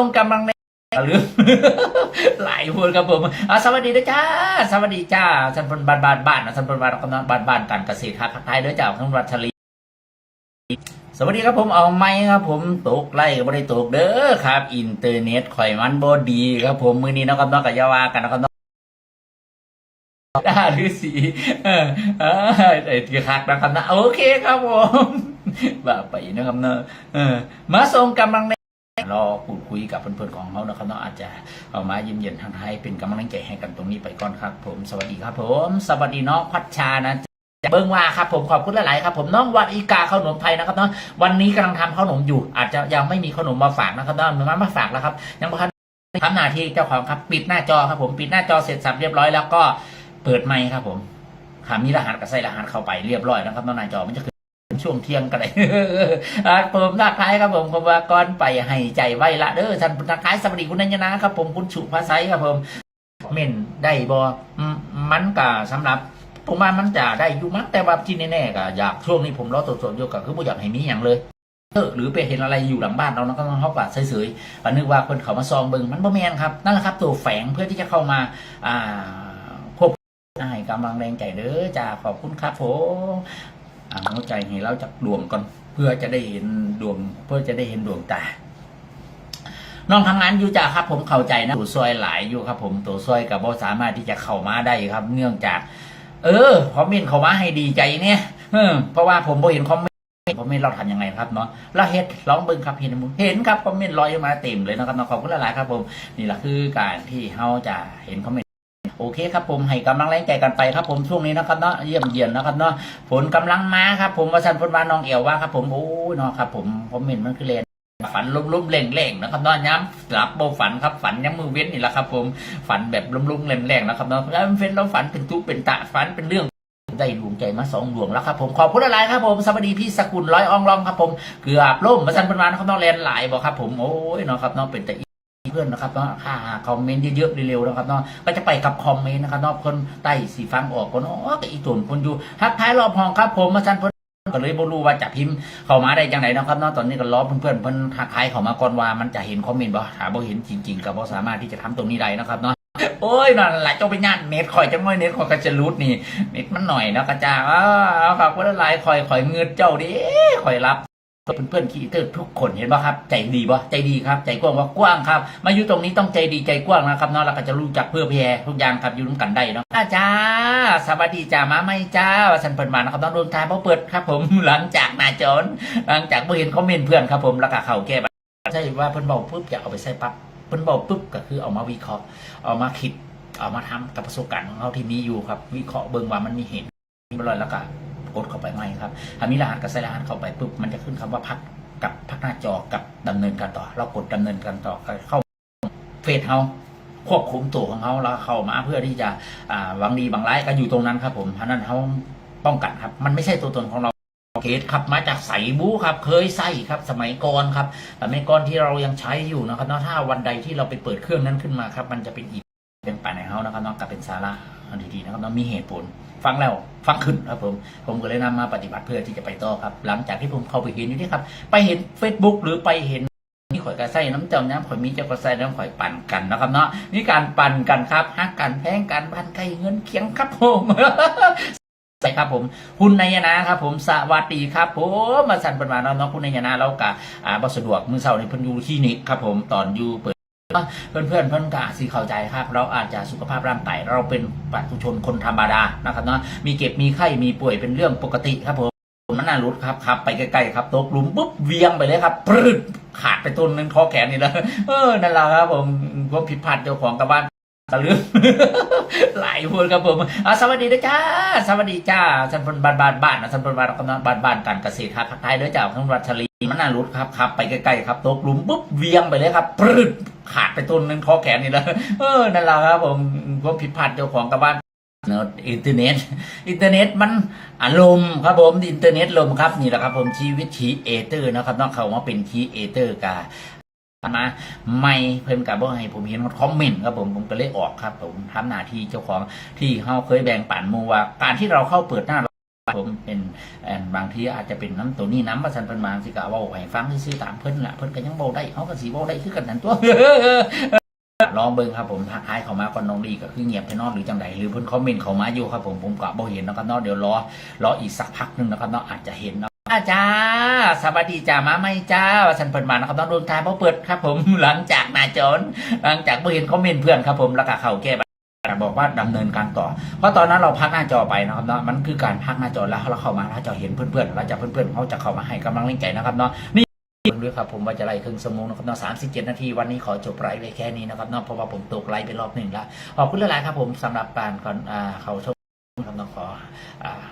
ส่งกำลังในหรือหลายพูดครับผมอะสวัสดีนะจ้า สวัสดีจ้าสันพลบ้านบ้านบ้านนะสันพลบ้านกำลังบ้านบ้านการเกษตรทักทายด้วยจ้าทั้งรัชลีสวัสดีครับผมเอาไหมครับผมตกไล่ก็ไม่ได้ตกเด้อครับ อินเทอร์เน็ตข่อยมันบอดีครับผมมือนี้นะครับน้องกับยาวากันนะครับน้องด้าหรือสีเออเออไอ้ที่คักนะครับนะโอเคครับผมว่าไปนะครับเนอะเออมาส่งกำลัง ในรอพูดคุยกับเพื่อนๆของเขานะครับเนาะอาจจะเอามาเยี่ยมเยียนทางไทยเป็นกำลังใจให้กันตรงนี้ไปก่อนครับ ผมสวัสดีครับ ผมสวัสดีน้องพัชชานะเบิ้งว่าครับผมขอบคุณหลายๆครับผมน้องวันอีกาขนมไทยนะครับเนาะวันนี้กำลังทำขนมอยู่ อาจจะยังไม่มีขนมมาฝากนะครับเนาะมามาฝากแล้วครับ ยังไม่ทันทำหน้าที่เจ้าของครับปิดหน้าจอครับผมปิดหน้าจอเสร็จสับเรียบร้อยแล้วก็เปิดไมค์ครับผมขามีรหัสกับใส่รหัสเข้าไปเรียบร้อยนะครับน้องหน้าจอมันจะ ช่วงเที่ยงกันเลยผมทักทายครับผมผมวาก่อนไปให้ใจไว้ละเด้อท่านทักทายสวัสดีคุณนัญญานะครับผมคุณสุภาไซครับผมเม่นได้บอมันก็สำหรับผมว่ามันจะได้อยู่มั้งแต่ว่าที่แน่ๆก็อยากช่วงนี้ผมรอตรวจสอบอยู่ก็คือบ่อยากให้มีอย่างเลยเออหรือไปเห็นอะไรอยู่หลังบ้านเราแล้วก็ต้องเข้าป่าเฉยๆนึกว่าคนเขามาซองเบิงมันบ่แมนครับนั่นแหละครับ ตัวแฝงเพื่อที่จะเข้ามา อ่าควบให้กำลังแรงใจเด้อจ้าขอบคุณครับผม เข้าใจให้เราจักดวงก่อน เพื่อจะได้เห็นดวง เพื่อจะได้เห็นดวงตาน้องทำงานอยู่จ้าครับ ผมเข้าใจนะตัวซอยหลายอยู่ครับ ผมตัวซอยกับบ่สามารถที่จะเข้ามาได้ครับ เนื่องจาก เออคอมเมนต์เข้ามาให้ดีใจเนี่ยเพราะว่าผมบ่เห็นคอมเมนต์คอมเมนต์เราทำยังไงครับเนาะเราเฮ็ดลองเบิ่งครับเห็นมเห็นครับคอมเมนต์ลอยมาเต็มเลยนะครับขอบคุณหลายๆครับ ผม นี่แหละคือการที่เราจะเห็นคอมเมนต์ โอเคครับผมให้กำลังแรงใจกันไปครับผมช่วงนี้นะครับเนาะเยี่ยมเยียนนะครับเนาะผลกำลังมาครับผมว่าสันพลวาน้องเอวว่าครับผมโอ้ยเนาะครับผมคอมเมนมันคือเลนฝันลุ่มๆแรงๆนะครับเนอนย้ำหลับโบฝันครับฝันย้ำมือเว้นนี่แหละครับ ผมฝันแบบลุ่มๆแรงๆนะครับเนาะแล้วเฟ้นเราฝันเป็นทุกเป็นตะฝันเป็นเรื่องได้ดวงใจมาสองดวงแล้วครับผมขอบคุณอะไรครับผมสวัสดีพี่สกุลร้อยอองรองครับผมเกือบล่มมาสันพันวานครับน้องแลนหลายบอกครับผมโอ้ยเนาะครับน้องเป็นแต่ เพื่อนนะครับเนาะค่าคอมเมนต์เยอะๆเร็วๆนะครับเนาะก็จะไปกับคอมเมนต์นะครับเนาะคนใต้สีฟังออกคนอ๋ออีตุนคนอยู่ทักทายรอบห้องครับผมมาสันพนก็เลยบ่รู้ว่าจะพิมพ์เข้ามาได้จังไหนนะครับเนาะตอนนี้ก็รอเพื่อนๆเพิ่นทักทายเข้ามาก่อนว่ามันจะเห็นคอมเมนต์บ่ถ้าบ่เห็นจริงๆก็บ่สามารถที่จะทำตรงนี้ได้นะครับเนาะโอ้ยนั่นแหละเจ้าไปย่านเน็ตข่อยจังน้อยเน็ตข่อยก็จะรูดนี่เน็ตมันหน่อยนะกระจางอ้าวขอบคุณหลายๆข่อยข่อยเงือเจ้าดิข่อยรับ เพื่อนๆขี้เตอร์ทุกคนเห็นป่ะครับ ใจดีป่ะใจดีครับ ใจกว้างว่ากว้างครับ มาอยู่ตรงนี้ต้องใจดีใจกว้างนะครับเนาะเราก็จะรู้จักเพื่อแพรทุกอย่างครับอยู่ร่วมกันได้เนาะอาจ้าสวัสดีจ้ามาไม่จ้าว่าสันเปิดมานะครับต้องโดนทายเพราะเปิดครับ ผมหลังจากหนาจนหลังจากเมื่อเห็นคอมเมนต์เพื่อนครับผมแล้วก็เข้าแก้ปัญหาใช่ว่าเพิ่นบอกปุ๊บจะเอาไปใส่ปั๊บเพิ่นบอกปุ๊บก็คือเอามาวิเคราะห์เอามาคิดเอามาทำกับประสบการณ์ของเขาที่มีอยู่ครับ วิเคราะห์เบิ่งว่ามันมีเหตุมีบ่ลอยแล้วก็ กดเข้าไปไหมครับถ้ามีรหัสกับใส่รหัสเข้าไปปุ๊บมันจะขึ้นคำว่าพักกับพักหน้าจอกับดำเนินการต่อ เรากดดำเนินการต่อเข้าเฟซเฮาควบคุมตัวของเขาแล้วเข้ามาเพื่อที่จะหวังดีบางร้ายก็อยู่ตรงนั้นครับผมเพราะนั้นเขาป้องกันครับ มันไม่ใช่ตัวตนของเราเคสครับมาจากใสบู๊ครับ เคยใส่ครับ สมัยก่อนครับสมัยก่อนที่เรายังใช้อยู่นะครับเนาะถ้าวันใดที่เราไปเปิดเครื่องนั้นขึ้นมาครับ มันจะเป็นอีกเป็นป่าในเฮานะครับเนาะกับเป็นสาระดีๆนะครับเนาะมีเหตุผล ฟังแล้วฟังขึ้นครับผม ผมก็เลยนำมาปฏิบัติเพื่อที่จะไปต่อครับ หลังจากที่ผมเข้าไปเห็นอยู่นี่ครับ ไปเห็น Facebook หรือไปเห็นนี่ข่อยกระใส่น้ำเจ้าน้ำข่อยมีเจ้ากระใส่น้ำข่อยปั่นกันนะครับเนาะนี่การปั่นกันครับฮักกันแพงกันบ้านใกลเงินเคียงครับผมใช่ครับผมคุณนายนะครับผมสวัสดีครับผมมาสั่นเป็นมาเนาะเนาะคุณนายนาเรากะอ่าบสะดวกมือเสาร์ในพันยูที่นิกครับผมตอนอยู่เปิด เพื่อนเพื่อนเพื่อนกาสีเข้าใจครับ เราอาจจะสุขภาพร่างกายเราเป็นปัตุชนคนธรรมดานะครับเนาะมีเก็บมีไข้มีป่วยเป็นเรื่องปกติครับผมมันน่ารุดครับครับไปใกล้ๆครับตกหลุมปุ๊บเวียงไปเลยครับปรึดขาดไปต้นนึงคอแขนนี่แล้วเออนั่นแหละครับผมผมผิดพลาดเจ้าของกับบ้าน ตะลึงหลายพูดครับผมอะสวัสดีนะจ้าสวัสดีจ้าสันพลบ้านบ้านบ้านนะสันพลบ้านกำลังบ้านบ้านการเกษตรทักทายด้วยจ้าทั้งรัชลีมันน่ารุดครับครับไปใกล้ๆครับตกหลุมปุ๊บเวียงไปเลยครับปรึดขาดไปต้นนึงคอแขนนี่แล้วเออนั่นแหละครับผมผมผิดพลาดเจ้าของกับบ้านเนอะอินเทอร์เน็ตอินเทอร์เน็ตมันอารมณ์ครับผมอินเทอร์เน็ตลมครับนี่แหละครับผมชีวิตคีเอเตอร์นะครับนอกเขาว่าเป็นคีเอเตอร์กา มาไม่เพิ่นกับว่ให้ผมเห็นคอมเมนต์ครับผมผมก็เลยออกครับ ผมทำหน้าที่เจ้าของที่เขาเคยแบ่งปันมูว่าการที่เราเข้าเปิดหน้าผมเป็นแอนบางทีอาจจะเป็นน้ำตัวนี้น้ำประสันเป็นมาสิกะว่าให้ฟังซื้อตามเพิ่นละเพิ่นก็ยังเบาได้เขาก็สีเบาได้คือกันนั่นตัวลองเบิ่งครับผมทักทายเขามาก่อนน้องดีก็คือเงียบไปนอกหรือจังใดหรือเพิ่นคอมเมนต์เขามาอยู่ครับผมผมก็บ่เห็นนะครับเนาะเดี๋ยวรอรออีกสักพักหนึงนะครับเนาะอาจจะเห็นเนาะอาจ้าสวัสดีจ้ามาไหมจ้าว่าฉันเปิดมานะครับต้องโดนทายเพราะเปิดครับ ผมหลังจากหน้าจอนหลังจากบ่เห็นคอมเมนต์เพื่อนครับผมแล้วก็เข้าแก้บอกว่าดำเนินการต่อ เพราะตอนนั้นเราพักหน้าจอไปนะครับเนาะมันคือการพักหน้าจอแล้วเราเข้ามาเราจะเห็นเพื่อนๆเราจะเพื่อนๆเขาจะเข้ามาให้กำลังใจนะครับเนาะนี่ด้วยครับผมว่าจะไล่ครึ่งชั่วโมงนะครับเนาะสามสิบเจ็ดนาทีวันนี้ขอจบไลฟ์ไว้แค่นี้นะครับเนาะเพราะว่าผมตกไลฟ์ไปรอบหนึ่งแล้วขอบคุณหลายๆครับผมสำหรับการก่อนเขาชมครับเนาะขอ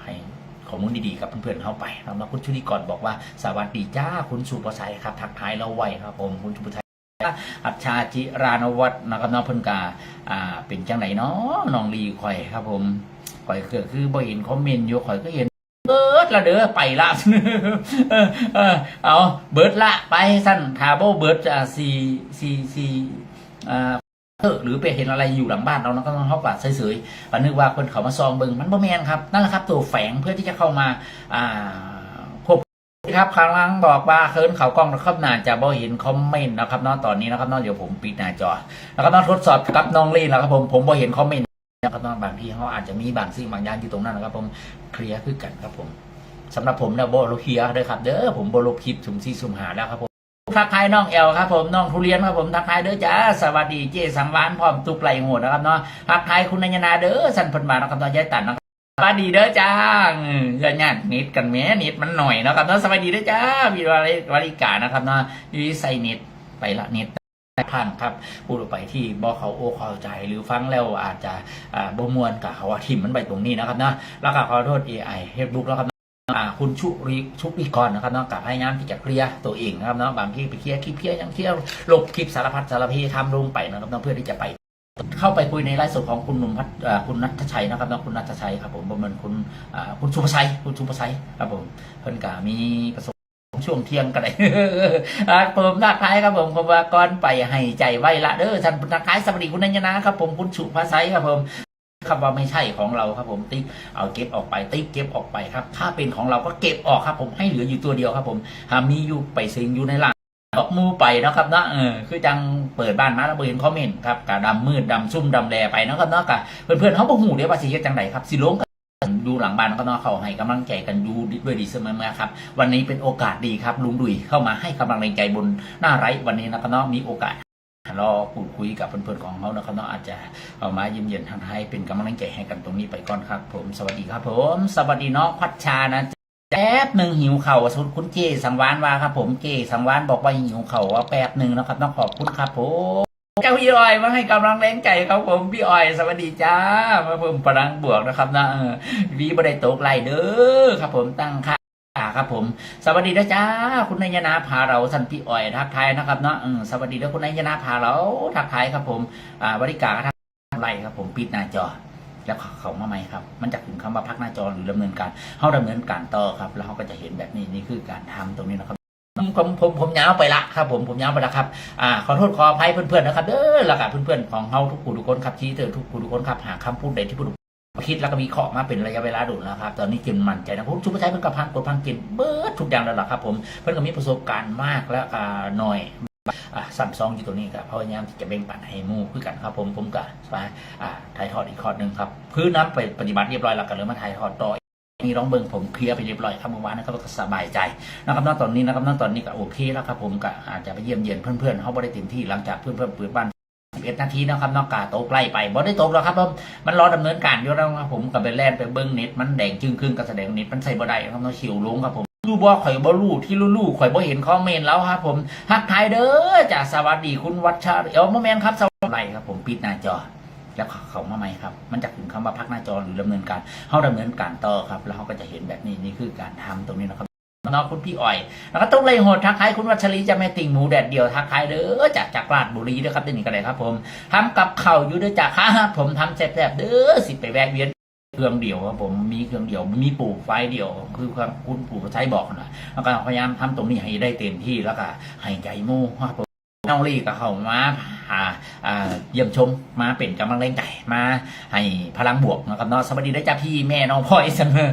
ให้ ข้อมูลดีๆกับเพื่อนๆเข้าไปนะครับเนาคุณชุติกรบอกว่าสวัสดีจ้าคุณสุประชัยครับ ทักทายเราไว้ครับผมคุณสุประชัยอัจฉาจิรานวัฒน์นะครับเนาะเพิ่นกาอ่าเป็นจังไหนเนาะน้องลีข่อยครับผมข่อยคือคือบ่เห็นคอมเมนต์อยู่ข่อยก็เห็นเบิร์ดละเด้อไปละเออเอาเบิร์ดละไปสั้นคาโบเบิร์ดอ่าสี่สี่สี่อ่า เออหรือไปเห็นอะไรอยู่หลังบ้านเราแล้วก็ต้องเข้าป่าเฉยๆปนึกว่าคนเขามาซองเบิงมันบ่แมนครับนั่นแหละครับ ตัวแฝงเพื่อที่จะเข้ามาอ่าพบครับครั้งรังบอกว่าเคินเขากล้องนะครับน่าจะบ่เห็นคอมเมนต์นะครับเนอกตอนนี้นะครับเนอกเดี๋ยวผมปิดหน้าจอแล้วก็ต้องทดสอบกับน้องลีนนะครับผมผมบ่เห็นคอมเมนต์นะครับเนอกบางที่เขาอาจจะมีบางสิ่งบางอย่างอยู่ตรงนั้นนะครับ ผมเคลียร์คือกันครับผมสำหรับผมเนี่ยโบโลเคียด้วยครับเด้อผมโบโลคลิปสุ่มซีสุ่มหาแล้วครับผม ทักทายน้องแอลครับผมน้องทุเรียนครับผมทักทายเด้อจ้าสวัสดีเจสังวานพร้อมตุกไหลโหดนะครับเนาะทักทายคุณนัญนาเด้อสันพนมานะครับเนาะยายตันนะครับสวัสดีเด้อจ้าเออเงินญาตินิดกันแหม่นิดมันหน่อยนะครับเนาะสวัสดีเด้อจ้ามีวาริวาริกานะครับเนาะอยูใส่นิดไปละนิดพังครับพูดไปที่บอเขาโอเข้าใจหรือฟังแล้วอาจจะบ่มวนกับเขาว่าทิมมันไปตรงนี้นะครับเนาะแล้วก็ขอโทษ AI เฮดบุ๊กแล้วครับ คุณชุริชุริกรนะครับเนาะกับพยายามที่จะเคลียร์ตัวเองนะครับเนาะบางที่ไปเคลียร์คลิปเคลียร์ยังเที่ยวลบคลิปสารพัดสารพีทำลงไปนะครับเนาะเพื่อที่จะไป เข้าไปคุยในไลฟ์สดของคุณหนุ่มพัฒคุณนัทชัยนะครับเนาะคุณนัทชัยครับผมประเมินคุณคุณชุปะชัยคุณชุปะชัยครับผมเพิ่นกามีประสบช่วงเที่ยงกันเลยผมทักทายครับผมผมว่าก่อนไปให้ใจไว้ละเด้อท่านทักทายสวัสดีคุณนัญญนะครับผมคุณชุปะชัยครับผม คำว่าไม่ใช่ของเราครับผมติ๊กเอาเก็บออกไปติ๊กเก็บออกไปครับ ถ้าเป็นของเราก็เก็บออกครับ ผมให้เหลืออยู่ตัวเดียวครับ ผมหามีอยู่ไปซิงอยู่ในหลังออกมูไปนะครับเนาะเออคือจังเปิดบ้านมาแล้วบ่เห็นคอมเมนต์ครับกะดำมืดดำซุ่มดำแลไปนะครับเนาะกะเพื่อนๆเขาบ่หูเด้ว่าสิเฮ็ดจังไดครับสิลงกันดูหลังบ้านก็นาะเขาให้กำลังใจกันอยู่ด้วยดีเสมอครับ วันนี้เป็นโอกาสดีครับลุงดุยเข้ามาให้กำลังใจบนหน้าไร้วันนี้นะครับเนาะมีโอกาส รอพูดคุยกับเพื่อนๆของเขานะครับเนาะอาจจะเอามาเยี่ยมเยียนทางไทยเป็นกำลังใจให้กันตรงนี้ไปก่อนครับ ผมสวัสดีครับ ผมสวัสดีน้องพัชชานะแป๊บหนึ่งหิวเข่าสุดคุณเจสังวานว่าครับ ผมเจสังวานบอกว่าหิวเข่าว่าแป๊บหนึ่งนะครับต้องขอบคุณครับผมเจ้าพี่ออยมาให้กำลังแรงใจครับผมพี่ออยสวัสดีจ้ามาเพิ่มพลังบวกนะครับนะเออวีบได้ตกไลเด้อครับผมตั้งค่า อ่าครับผม สวัสดีนะจ้าคุณนายนาพาเราสันพี่อ่อยทักทายนะครับเนาะสวัสดีนะคุณนายนาพาเราทักทายครับผมอ่าบริการทักไล่ครับผมปิดหน้าจอ แล้วเขาเขามาไหมครับ มันจะถึงคำว่าพักหน้าจอหรือดำเนินการเขาดำเนินการต่อครับ แล้วเขาก็จะเห็นแบบนี้นี่คือการทำตรงนี้นะครับผมผมผมยาวไปละครับผมผมยาวไปละครับอ่าขอโทษขออภัยเพื่อนๆนะครับเด้อล้วก็เพื่อนๆของเขาทุกผู้ทุกคนครับที่เจอทุกผู้ทุกคนครับหาคำพูดใดที่พูด คิดแล้วก็มีเคาะมาเป็นระยะเวลาดูนะครับ ตอนนี้กินมั่นใจนะผมชุบใช้เพิ่นกับพันกดพันกินเบิดทุกอย่างแล้วล่ะครับผมเพิ่นก็มีประสบการณ์มากแล้วก็น้อยอะสัมซองอยู่ตัวนี้ก็พยายามที่จะแบ่งปันให้มู่คือกันครับ ผมผมก็ไปอ่าถ่ายทอดอีกคอร์ดหนึ่งครับพื้นน้ำไปปฏิบัติเรียบร้อยแล้วก็เลยมาถ่ายทอดต่อมีร้องเบิงผมเคลียร์ไปเรียบร้อยครับเมื่อวานนะครับก็สบายใจนะครับณตอนนี้นะครับณตอนนี้ก็โอเคแล้วครับผมก็อาจจะไปเยี่ยมเยียนเพื่อนๆเขาบ่ได้เต็มที่หลังจากเพื่อนๆเปิดบ้าน 11นาทีนะครับนอกกาโตะใกล้ไปบ่ได้ตกหรอกครับผมมันรอดำเนินการอยู่แล้วครับผมกับไปแล่นไปเบิ้งเน็ตมันแดงจึงครึ่งกับแสดงเน็ตมันใส่บ่ได้ครับเนาะชิวลงครับผมดูบ่ข่อยบ่รู้ที่รู้ๆข่อยบ่เห็นคอมเมนต์แล้วครับผมทักทายเด้อจากสวัสดีคุณวัชชาเออโมเมนต์ครับสวัสดีครับผมปิดหน้าจอ แล้วเขามาไหมครับ มันจะถึงคำว่าพักหน้าจอหรือดำเนินการเขาดำเนินการต่อครับ แล้วเขาก็จะเห็นแบบนี้นี่คือการทำตรงนี้นะครับ น้องคุณพี่อ้อย แล้วก็ต้องเลยโหดทักทายคุณวัชรีจะแม่ติ่งหมูแดดเดียวทักทายเด้อจากจากราชบุรีด้อครับที่นี่ก็เลยครับ ผมทำกับเข้าอยู่ด้อจากครับผมทำแซ่บๆเด้อสิไปแวะเวียนเครื่องเดียวครับผมมีเครื่องเดียวมีปลูกไฟเดียว คือคุณปู่ใช้บอกนะแล้วก็พยายามทำตรงนี้ให้ได้เต็มที่แล้วก็ให้ใจมู่ครับผมน้องลีก็เข้ามาอ่าเยี่ยมชมมาเป็นกำลังแรงใจมาให้พลังบวกนะครับเนาะสวัสดีนะจ๊ะพี่แม่น้องพ่อยเสมอ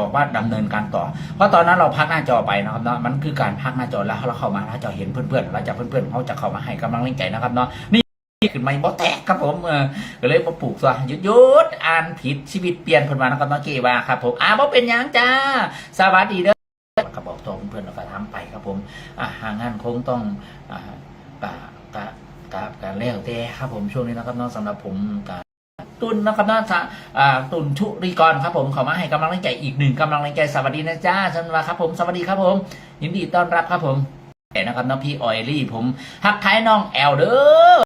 บอกว่าดำเนินการต่อ เพราะตอนนั้นเราพักหน้าจอไปนะครับเนาะ มันคือการพักหน้าจอแล้วเราเข้ามาแล้วจะเห็นเพื่อนๆ แล้วจากเพื่อนๆเขาจะเข้ามาให้กำลังใจนะครับเนาะ นี่ขึ้นไม่บอแตกครับผมเออก็เลยมาปลูกซะหยุดยุดอ่านผิดชีวิตเปลี่ยนเพิ่นมานะครับเนาะเกว่าครับผม อ่าบ่เป็นยังจ้า สวัสดีเด้อก็บอกตัวเพื่อนๆเราก็ทำไปครับผม อ่าหางานคงต้อง อ่ากะกะกะกะแล้วแต่ครับผมช่วงนี้นะครับเนาะสำหรับผมกะ ตุนนะครับน่าจะตุนชุริกรครับผมขอมาให้กำลังใจอีกหนึ่งกำลังใจสวัสดีนะจ้าชัสดีครับผมสวัสดีครับผม ยินดีต้อนรับครับผมเห็นะครับน้องพี่ออยลี่ผมฮักท้ายน้องแอลเด้อ